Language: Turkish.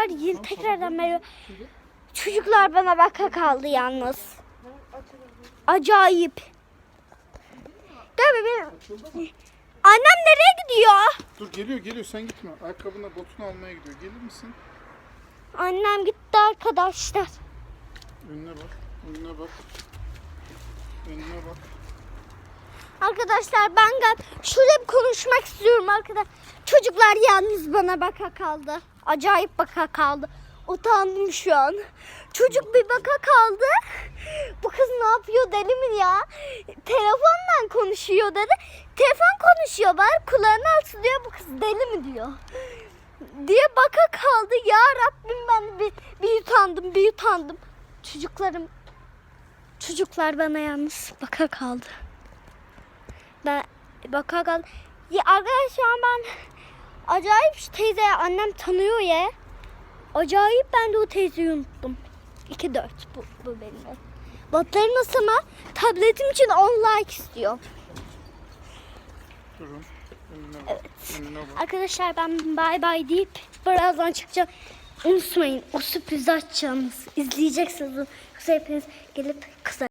Arkadaşlar yine tekrardan merhaba. Çocuklar bana baka kaldı yalnız. Acayip. Gel bebeğim. Annem nereye gidiyor? Dur geliyor geliyor sen gitme. Ayakkabına botunu almaya gidiyor. Gelir misin? Annem gitti arkadaşlar. Önüne bak. Önüne bak. Önüne bak. Arkadaşlar ben gel şöyle bir konuşmak istiyorum arkadaşlar. Çocuklar yalnız bana baka kaldı. Acayip baka kaldı. Utandım şu an. Çocuk bir baka kaldı. Bu kız ne yapıyor deli mi ya? Telefonla konuşuyor dedi. Telefon konuşuyor bari kulağını altı diyor bu kız deli mi diyor. Diye baka kaldı. Ya Rabbim ben bir, bir utandım bir utandım. Çocuklarım çocuklar bana yalnız baka kaldı. Ben baka kaldı. Ya arkadaşlar ben acayip şu teyze annem tanıyor ya. Acayip ben de o teyzeyi unuttum. 2-4 bu, bu benim. Botları nasıl ama tabletim için 10 like istiyor. Durun. Bak. Arkadaşlar ben bay bay deyip birazdan çıkacağım. Unutmayın o sürprizi açacağınız izleyeceksiniz. Yoksa hepiniz gelip kısa